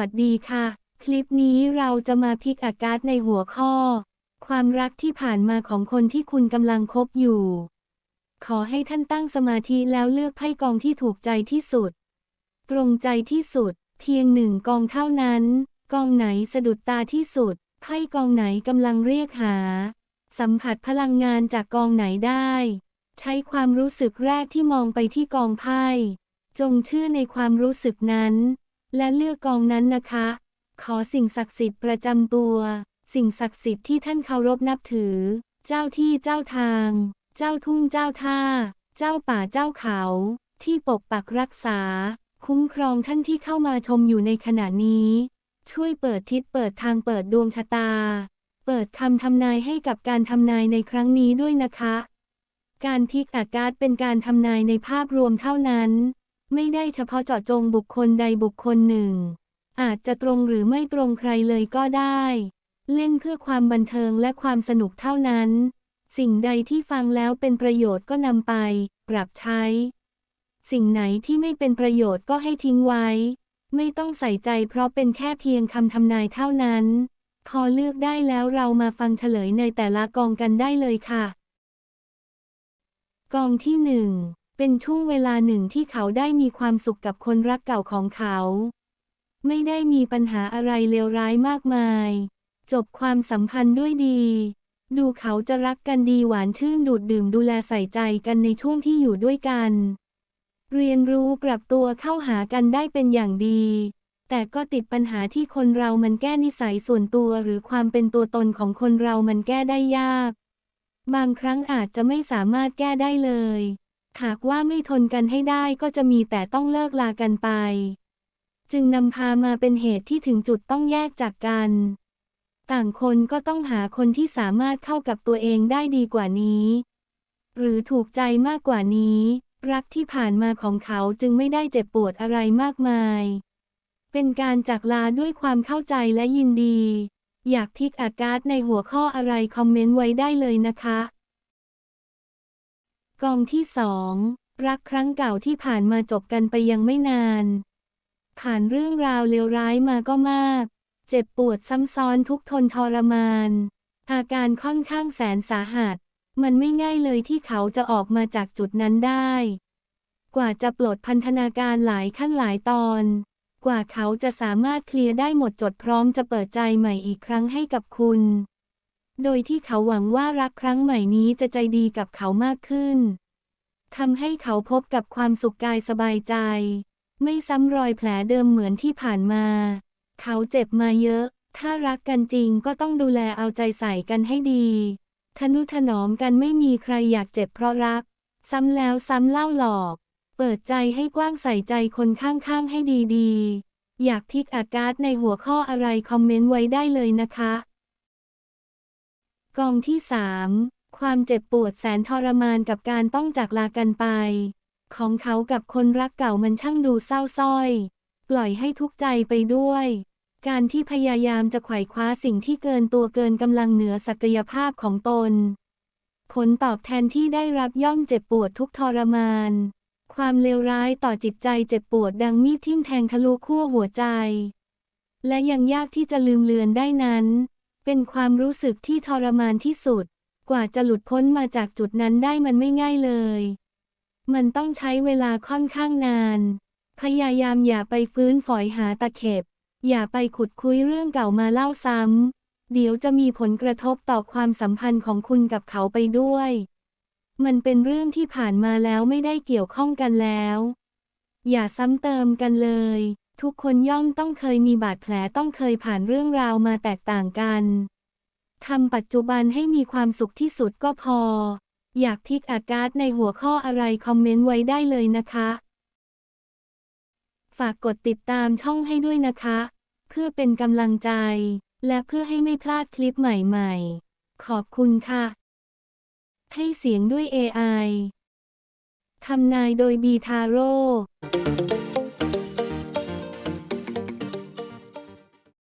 วัสดีค่ะ คลิปนี้เราจะมาพิกอาการในหัวข้อ ความรักที่ผ่านมาของคนที่คุณกำลังคบอยู่ ขอให้ท่านตั้งสมาธิแล้วเลือกไพ่กองที่ถูกใจที่สุด ตรงใจที่สุด เพียงหนึ่งกองเท่านั้น กองไหนสะดุดตาที่สุด ไพ่กองไหนกำลังเรียกหา สัมผัสพลังงานจากกองไหนได้ ใช้ความรู้สึกแรกที่มองไปที่กองไพ่จงเชื่อในความรู้สึกนั้น และเลือกกองนั้นนะคะ ขอสิ่งศักดิ์สิทธิ์ประจำตัว สิ่งศักดิ์สิทธิ์ที่ท่านเคารพนับถือ เจ้าที่เจ้าทาง เจ้าทุ่งเจ้าท่า เจ้าป่าเจ้าเขา ที่ปกปักรักษา คุ้มครองท่านที่เข้ามาชมอยู่ในขณะนี้ ช่วยเปิดทิศเปิดทางเปิดดวงชะตา เปิดคำทำนายให้กับการทำนายในครั้งนี้ด้วยนะคะ การพลิกอากาศเป็นการทำนายในภาพรวมเท่านั้น ไม่ได้เฉพาะเจาะจงบุคคลใดบุคคลหนึ่ง อาจจะตรงหรือไม่ตรงใครเลยก็ได้ เล่นเพื่อความบันเทิงและความสนุกเท่านั้น สิ่งใดที่ฟังแล้วเป็นประโยชน์ก็นำไป ปรับใช้ สิ่งไหนที่ไม่เป็นประโยชน์ก็ให้ทิ้งไว้ ไม่ต้องใส่ใจเพราะเป็นแค่เพียงคำทำนายเท่านั้น พอเลือกได้แล้วเรามาฟังเฉลยในแต่ละกองกันได้เลยค่ะ กองที่หนึ่ง เป็นช่วงเวลาหนึ่งที่เขาได้มีความสุขกับคนรักเก่าของเขา ไม่ได้มีปัญหาอะไรเลวร้ายมากมาย จบความสัมพันธ์ด้วยดี ดูเขาจะรักกันดีหวานชื่นดูดดื่มดูแลใส่ใจกันในช่วงที่อยู่ด้วยกัน เรียนรู้ปรับตัวเข้าหากันได้เป็นอย่างดี แต่ก็ติดปัญหาที่คนเรามันแก้นิสัยส่วนตัวหรือความเป็นตัวตนของคนเรามันแก้ได้ยาก บางครั้งอาจจะไม่สามารถแก้ได้เลย หากว่าไม่ทนกันให้ได้ก็จะมีแต่ต้องเลิกลากันไป จึงนำพามาเป็นเหตุที่ถึงจุดต้องแยกจากกัน ต่างคนก็ต้องหาคนที่สามารถเข้ากับตัวเองได้ดีกว่านี้ หรือถูกใจมากกว่านี้ รักที่ผ่านมาของเขาจึงไม่ได้เจ็บปวดอะไรมากมาย เป็นการจากลาด้วยความเข้าใจและยินดี อยากพิกอากาศในหัวข้ออะไรคอมเมนต์ไว้ได้เลยนะคะ กองที่สองรักครั้งเก่าที่ผ่านมาจบกันไปยังไม่นาน ผ่านเรื่องราวเลวร้ายมาก็มาก เจ็บปวดซ้ำซ้อนทุกทนทรมาน อาการค่อนข้างแสนสาหัส มันไม่ง่ายเลยที่เขาจะออกมาจากจุดนั้นได้ กว่าจะปลดพันธนาการหลายขั้นหลายตอน กว่าเขาจะสามารถเคลียร์ได้หมดจดพร้อมจะเปิดใจใหม่อีกครั้งให้กับคุณ โดยที่เขาหวังว่ารักครั้งใหม่นี้จะใจดีกับเขามากขึ้นทำให้เขาพบกับความสุขกายสบายใจ ไม่ซ้ำรอยแผลเดิมเหมือนที่ผ่านมา เขาเจ็บมาเยอะ ถ้ารักกันจริงก็ต้องดูแลเอาใจใส่กันให้ดี ทนุถนอมกันไม่มีใครอยากเจ็บเพราะรัก ซ้ำแล้วซ้ำเล่าหลอก เปิดใจให้กว้างใส่ใจคนข้างๆให้ดีๆ อยากพิกอากาศในหัวข้ออะไรคอมเมนต์ไว้ได้เลยนะคะ กองที่3ความเจ็บปวดแสนทรมานกับการต้องจากลากันไป ของเขากับคนรักเก่ามันช่างดูเศร้าส้อย ปล่อยให้ทุกใจไปด้วย การที่พยายามจะไขว่คว้าสิ่งที่เกินตัวเกินกำลังเหนือศักยภาพของตน ผลตอบแทนที่ได้รับย่อมเจ็บปวดทุกทรมาน ความเลวร้ายต่อจิตใจเจ็บปวดดังมีดทิ่มแทงทะลุขั้วหัวใจ และยังยากที่จะลืมเลือนได้นั้น เป็นความรู้สึกที่ทรมานที่สุด กว่าจะหลุดพ้นมาจากจุดนั้นได้มันไม่ง่ายเลย มันต้องใช้เวลาค่อนข้างนาน พยายามอย่าไปฟื้นฝอยหาตะเข็บ อย่าไปขุดคุยเรื่องเก่ามาเล่าซ้ำ เดี๋ยวจะมีผลกระทบต่อความสัมพันธ์ของคุณกับเขาไปด้วย มันเป็นเรื่องที่ผ่านมาแล้วไม่ได้เกี่ยวข้องกันแล้ว อย่าซ้ำเติมกันเลย ทุกคนย่อมต้องเคยมีบาดแผลต้องเคยผ่านเรื่องราวมาแตกต่างกันทำปัจจุบันให้มีความสุขที่สุดก็พอ อยากพิกอากาศในหัวข้ออะไรคอมเมนต์ไว้ได้เลยนะคะ ฝากกดติดตามช่องให้ด้วยนะคะ เพื่อเป็นกำลังใจ และเพื่อให้ไม่พลาดคลิปใหม่ๆ ขอบคุณค่ะ ให้เสียงด้วย AI ทำนายโดยบีทาโร่